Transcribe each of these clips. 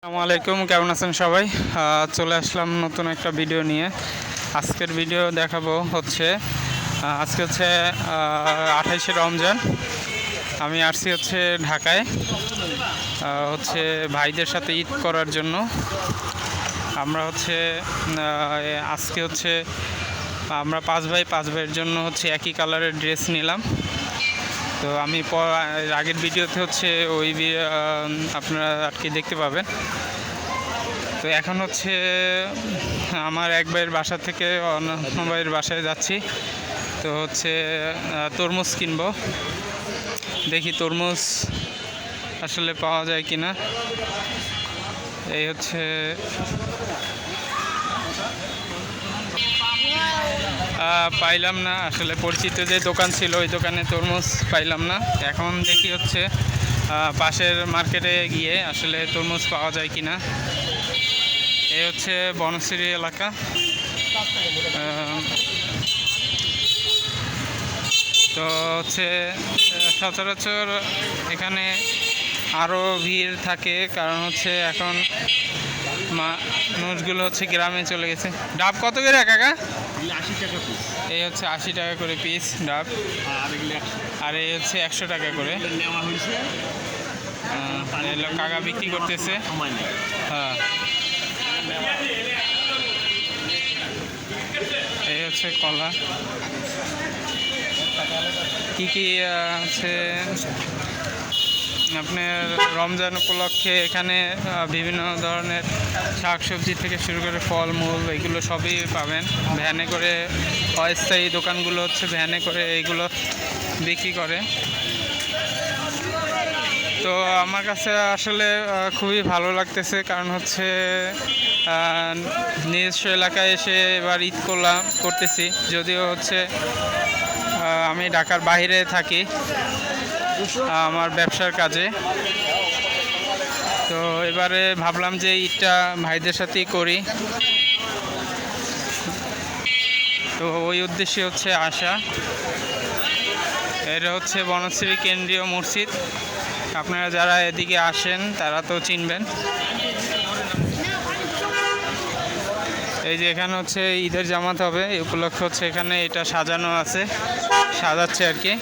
আসসালামু আলাইকুম, কেমন আছেন সবাই? চলে আসলাম নতুন একটা ভিডিও নিয়ে। আজকের ভিডিও দেখাবো হচ্ছে আজকে হচ্ছে আঠাইশে রমজান। আমি আসছি হচ্ছে ঢাকায় হচ্ছে ভাইদের সাথে ঈদ করার জন্য। আমরা হচ্ছে আজকে হচ্ছে, আমরা পাঁচ ভাই, পাঁচ ভাইয়ের জন্য হচ্ছে একই কালারের ড্রেস নিলাম। তো আমি আগের ভিডিওতে হচ্ছে ওই আপনারা আর কি দেখতে পাবেন। তো এখন হচ্ছে, আমার এক ভাইয়ের বাসা থেকে অন্য ভাইয়ের বাসায় যাচ্ছি। তো হচ্ছে তরমুজ কিনবো। দেখি তরমুজ আসলে পাওয়া যায় কি না এই হচ্ছে পাইলাম না। আসলে পরিচিত যে দোকান ছিল, ওই দোকানে তরমুজ পাইলাম না। এখন দেখি হচ্ছে পাশের মার্কেটে গিয়ে আসলে তরমুজ পাওয়া যায় কি না এই হচ্ছে বনশ্রী এলাকা। তো হচ্ছে সচরাচর এখানে আরও ভিড় থাকে কারণ হচ্ছে এখন মানুষগুলো হচ্ছে গ্রামে চলে গেছে। ডাব কত করে কাকা? আশি টাকা পিস এই হচ্ছে আশি টাকা করে পিস ডাব। আর এই হচ্ছে একশো টাকা করে। এগুলো নেওয়া হয়েছে। কাকা বিক্রি করতেছে। হ্যাঁ। এই হচ্ছে কলা। কি কি আছে? আপনার রমজান উপলক্ষে এখানে বিভিন্ন ধরনের শাক সবজি থেকে শুরু করে ফলমূল এগুলো সবই পাবেন। ভ্যানে করে অস্থায়ী দোকানগুলো হচ্ছে ভ্যানে করে এইগুলো বিক্রি করে। তো আমার কাছে আসলে খুবই ভালো লাগতেছে কারণ হচ্ছে নিজস্ব এলাকায় এসে এবার ঈদ করলাম, করতেছি। যদিও হচ্ছে আমি ঢাকার বাইরে থাকি। আমার ব্যবসার কাজে। তো এবারে ভাবলাম যে ঈদটা ভাইদের সাথেই করি। তো ওই উদ্দেশ্যে হচ্ছে আসা। এটা হচ্ছে বনশ্রী কেন্দ্রীয় মসজিদ। আপনারা যারা এদিকে আসেন, তারা তো চিনবেন। এই যে এখানে হচ্ছে ঈদের জামাত হবে, এই উপলক্ষে হচ্ছে এখানে এটা সাজানো আছে, সাজাচ্ছে আর কি।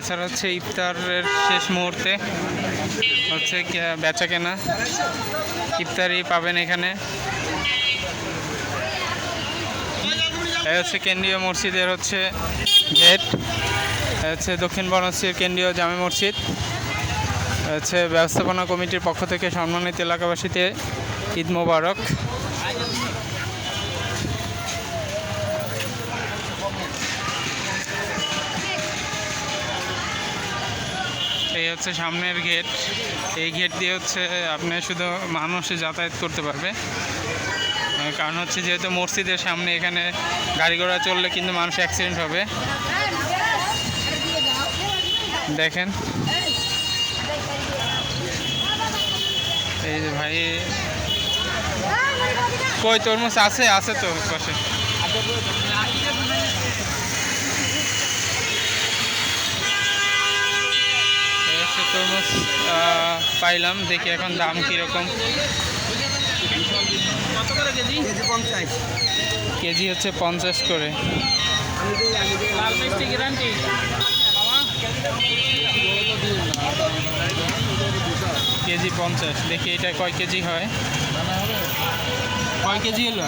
এছাড়া হচ্ছে ইফতারের শেষ মুহূর্তে হচ্ছে বেচা কেনা। ইফতারি পাবেন এখানে। হচ্ছে কেন্দ্রীয় মসজিদের হচ্ছে গেট। হচ্ছে দক্ষিণ বনশ্রীর কেন্দ্রীয় জামে মসজিদ। হচ্ছে ব্যবস্থাপনা কমিটির পক্ষ থেকে সম্মানিত এলাকাবাসীতে ঈদ মোবারক। এই হচ্ছে সামনের গেট এই গেট দিয়ে হচ্ছে আপনি শুধু মানুষ যাতায়াত করতে পারবে। কারণ হচ্ছে যেহেতু মসজিদের সামনে এখানে গাড়ি ঘোড়া চললে কিন্তু মানুষ অ্যাক্সিডেন্ট হবে। দেখেন। এই যে ভাই, কই তরমুজ আছে? আছে তো পাশে এই হচ্ছে তরমুজ পাইলাম। দেখি এখন দাম কীরকম। কেজি কেজি পঞ্চাশ। কেজি হচ্ছে পঞ্চাশ করে। কেজি পঞ্চাশ। দেখি এটা কয় কেজি হয়? কয় কেজি হলো?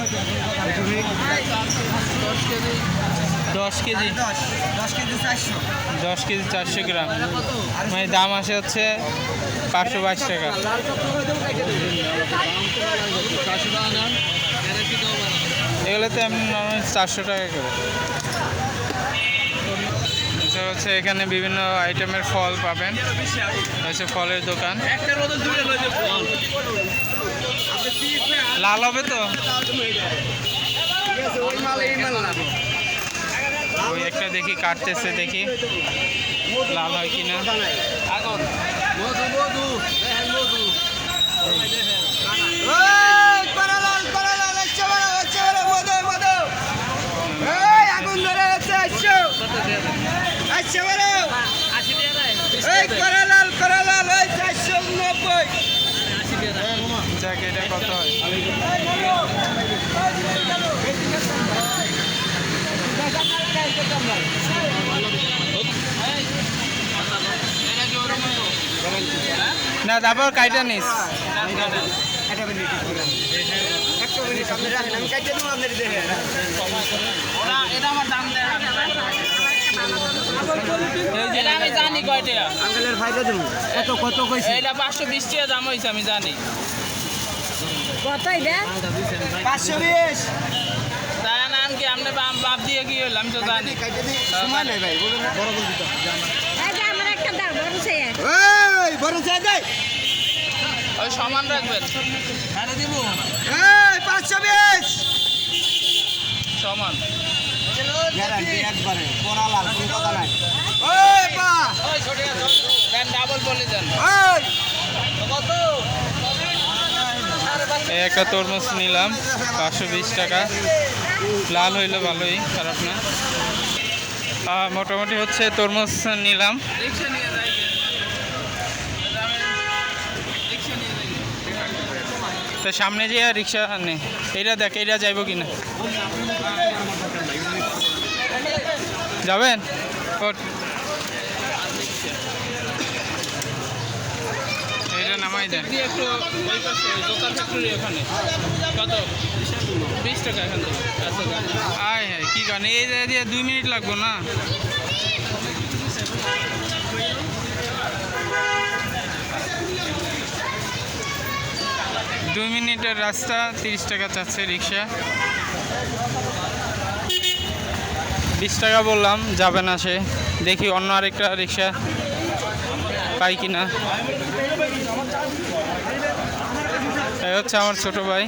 দশ কেজি। দশ কেজি। দশ কেজি চারশো। গ্রাম। মানে দাম আসে হচ্ছে পাঁচশো বাইশ টাকা। এগুলো তো এমনি নর্মাল চারশো টাকা করে। হচ্ছে এখানে বিভিন্ন আইটেমের ফল পাবেন। হচ্ছে ফলের দোকান। লাল হবে তো? ওই একটা দেখি কাটতেছে দেখি। লাল হয় কি না আগন মধু মধু দেখেন মধু করালাল করালাল আচ্ছা বড় আচ্ছা বড় মধু মধু এই আগুন ধরে আছে আচ্ছা আচ্ছা বড় এই করালাল করালাল ওই চারশো নব্বই যাক এটা কত হয় না তারপর কাইটা নিস। আমি এটা জানি কয়টা। আঙ্কেলের ফাইদা দেবো। কত কত কইছি? এটা পাঁচশো বিশ টাকা দাম হয়েছে আমি জানি। কতই দেখ পাঁচশো বিশ। তাই না কি আপনি বাপ বাপ দিয়ে কি হলো? আমি তো জানি। সময় নেই ভাই বলুন না। বড় বলবি তো এই যে আমার একটা দাও বড় ছেলে এই বড় চাই দেয় ওই সমান রাখবেন। এই বিশ। সমান। গ্যারান্টি একবারে পড়া লাল কোনো কথা নাই। ওই পা দেন ডাবল বলে দেন। ওই এই একটা তরমুজ নিলাম পাঁচশো বিশ টাকা। লাল হইল ভালোই, খারাপ না। মোটামুটি হচ্ছে তরমুজ নিলাম। তো সামনে যে রিক্সা নে, এইটা দেখ, এইটা যাইব কি না যাবেন। এইটা নামাই দেন। আয় হ্যাঁ কি গান? এই দিয়ে দুই মিনিট লাগবো না? দুই মিনিটের রাস্তা, তিরিশ টাকা চাচ্ছে রিক্সা। বিশ টাকা বললাম, যাবে না সে। দেখি অন্য আরেকটা রিক্সা পাই কি না এই হচ্ছে আমার ছোট ভাই।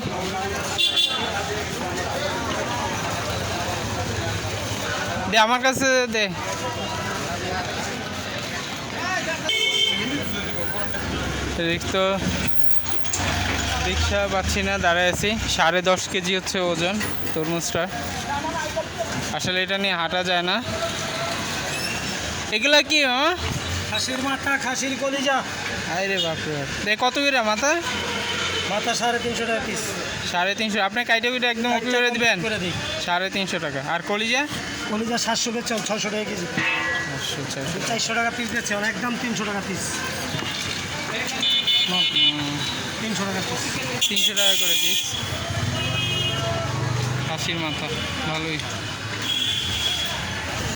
দে আমার কাছে দে। তো রিক্সা পাচ্ছি না দাঁড়ায় আছি। সাড়ে দশ কেজি হচ্ছে ওজন তরমুজটা আসলে এটা নিয়ে হাঁটা যায় না। এগুলা কি খাসির মাথা খাসির কলিজা। আরে বাপরে কত করে মাথা? মাথা সাড়ে তিনশো টাকা পিস সাড়ে তিনশো। আপনি কাইটে কুইটে একদম করে দিবেন? করে দিই। সাড়ে তিনশো টাকা। আর কলিজা? কলিজা সাতশো বেচছে ছশো টাকা কেজি। চারশো টাকা পিস বেচছে একদম তিনশো টাকা পিস তিনশো টাকা পিস তিনশো টাকা করে পিস খাসির মাথা ভালোই।